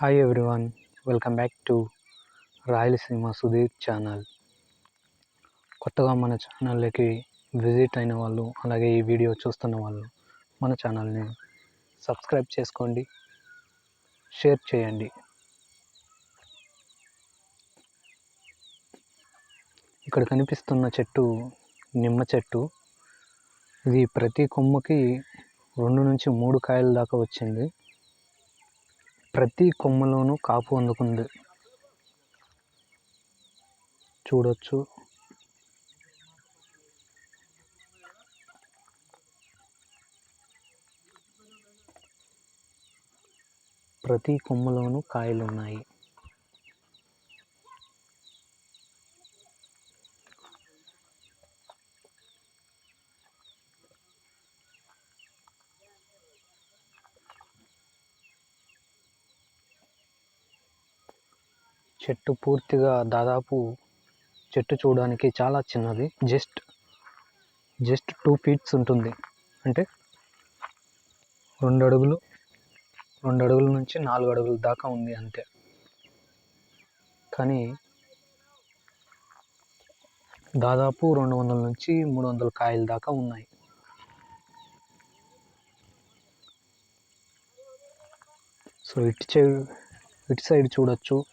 Hi everyone welcome back to Rayalaseema Sudheer channel కొత్తగా మన ఛానల్లోకి విజిట్ అయిన వాళ్ళు అలాగే ఈ వీడియో చూస్తున్న వాళ్ళు మన ఛానల్ని సబ్స్క్రైబ్ చేసుకోండి షేర్ చేయండి. ఇక్కడ కనిపిస్తున్న చెట్టు నిమ్మ చెట్టు. ఇది ప్రతి కొమ్మకి రెండు నుంచి మూడు కాయల దాకా వచ్చింది. ప్రతి కొమ్మలోనూ కాపు అందుకుంది. చూడొచ్చు. ప్రతి కొమ్మలోనూ కాయలు ఉన్నాయి చెట్టు పూర్తిగా దాదాపు చెట్టు చూడడానికి చాలా చిన్నది. జస్ట్ జస్ట్ టూ ఫీట్స్ ఉంటుంది. అంటే రెండు అడుగులు రెండు అడుగుల నుంచి నాలుగు అడుగుల దాకా ఉంది అంతే. కానీ దాదాపు రెండు వందల నుంచి మూడు వందల కాయల దాకా ఉన్నాయి. సో ఇటు సైడ్ ఇటు సైడ్ చూడొచ్చు.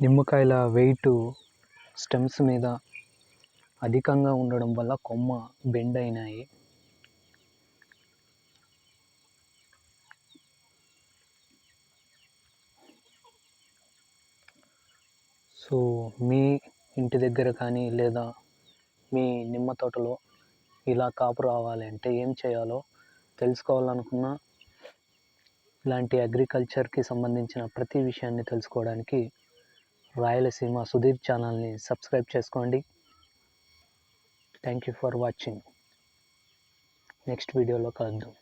నిమ్మకాయల వెయిట్ స్టెమ్స్ మీద అధికంగా ఉండడం వల్ల కొమ్మ బెండ్ అయినాయి. సో మీ ఇంటి దగ్గర కానీ లేదా మీ నిమ్మ తోటలో ఇలా కాపు రావాలి అంటే ఏం చేయాలో తెలుసుకోవాలనుకున్నా ఇలాంటి అగ్రికల్చర్కి సంబంధించిన ప్రతి విషయాన్ని తెలుసుకోవడానికి రాయలసీమ సుదీప్ ఛానల్ని సబ్స్క్రైబ్ చేసుకోండి. Thank you for watching next వీడియోలో కలుద్దాం.